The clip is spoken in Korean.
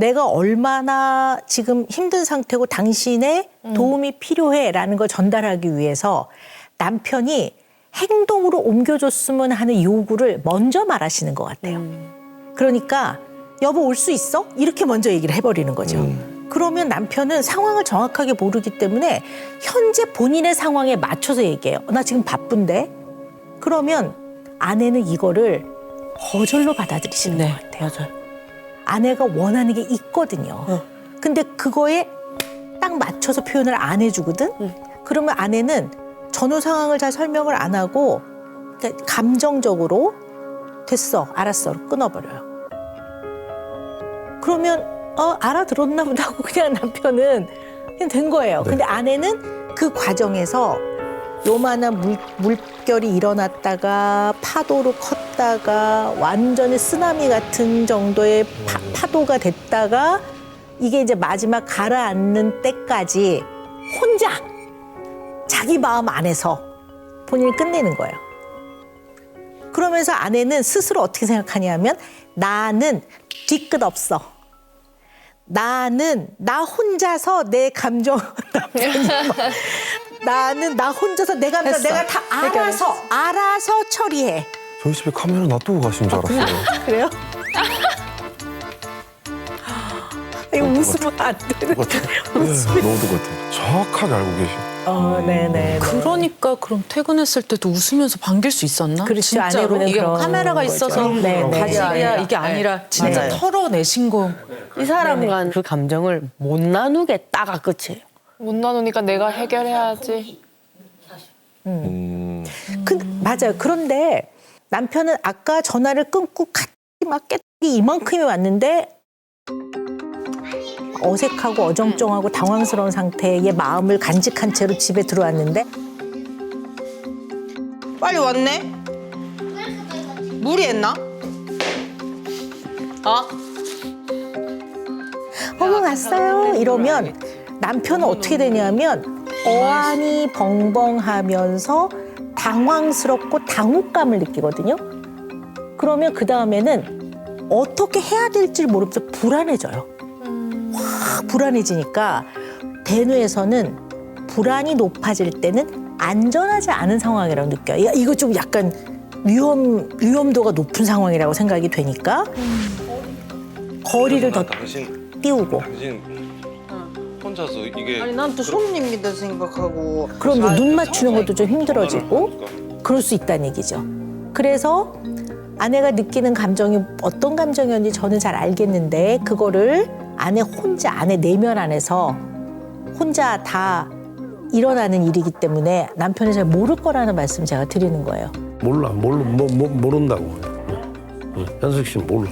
내가 얼마나 지금 힘든 상태고 당신의 도움이 필요해라는 걸 전달하기 위해서 남편이 행동으로 옮겨줬으면 하는 요구를 먼저 말하시는 것 같아요. 그러니까 여보 올 수 있어? 이렇게 먼저 얘기를 해버리는 거죠. 그러면 남편은 상황을 정확하게 모르기 때문에 현재 본인의 상황에 맞춰서 얘기해요. 나 지금 바쁜데. 그러면 아내는 이거를 거절로 받아들이시는 것 같아요. 맞아요. 아내가 원하는 게 있거든요. 근데 그거에 딱 맞춰서 표현을 안 해주거든. 그러면 아내는 전후 상황을 잘 설명을 안 하고 그러니까 감정적으로 됐어, 알았어, 끊어버려요. 그러면 어 알아들었나 보다 하고 그냥 남편은 그냥 된 거예요. 근데 아내는 그 과정에서 요만한 물, 물결이 일어났다가 파도로 컸다가 완전히 쓰나미 같은 정도의 파, 도가 됐다가 이게 이제 마지막 가라앉는 때까지 혼자 자기 마음 안에서 본인이 끝내는 거예요. 그러면서 아내는 스스로 어떻게 생각하냐면 나는 뒤끝 없어. 나는 나 혼자서 내 감정 나는 나 혼자서 내 감정 했어. 내가 다 알아서 알아서 처리해. 저희 집에 카메라 놔두고 가신 줄 알았어요. 그래요? 이거 웃으면 안 되는. 네, 너무 똑같아. 정확하게 알고 계셔. 어, 네네. 그러니까 그럼 퇴근했을 때도 웃으면서 반길 수 있었나? 그렇죠. 진짜로 아내분은 이게 그런 카메라가 거죠. 있어서 네, 네. 가식이야 이게 아니라 진짜 맞아요. 털어내신 거. 이 사람과 그 감정을 못 나누겠다가 끝이에요. 못 나누니까 내가 해결해야지. 음, 그, 맞아요. 그런데 남편은 아까 전화를 끊고 같이 막 깨톡이 이만큼이 왔는데 어색하고 어정쩡하고 당황스러운 상태의 마음을 간직한 채로 집에 들어왔는데 빨리 왔네? 무리했나? 어? 어머 왔어요 이러면 남편은 어떻게 되냐면 어안이 벙벙하면서 당황스럽고 당혹감을 느끼거든요. 그러면 그 다음에는 어떻게 해야 될지 모르면서 불안해져요. 확 불안해지니까 대뇌에서는 불안이 높아질 때는 안전하지 않은 상황이라고 느껴요. 야, 이거 좀 약간 위험 위험도가 높은 상황이라고 생각이 되니까 거리를 더 당신 띄우고 당신 혼자서 이게 아니 난 또 손님이다 생각하고 그럼 이제 눈 맞추는 것도 좀 힘들어지고 그럴 수 있다는 얘기죠. 그래서 아내가 느끼는 감정이 어떤 감정이었는지 저는 잘 알겠는데 그거를 아내 혼자 아내 내면 안에서 혼자 다 일어나는 일이기 때문에 남편이 잘 모를 거라는 말씀 제가 드리는 거예요. 몰라, 몰라, 뭐, 뭐, 모른다고. 응, 현숙 씨 몰라.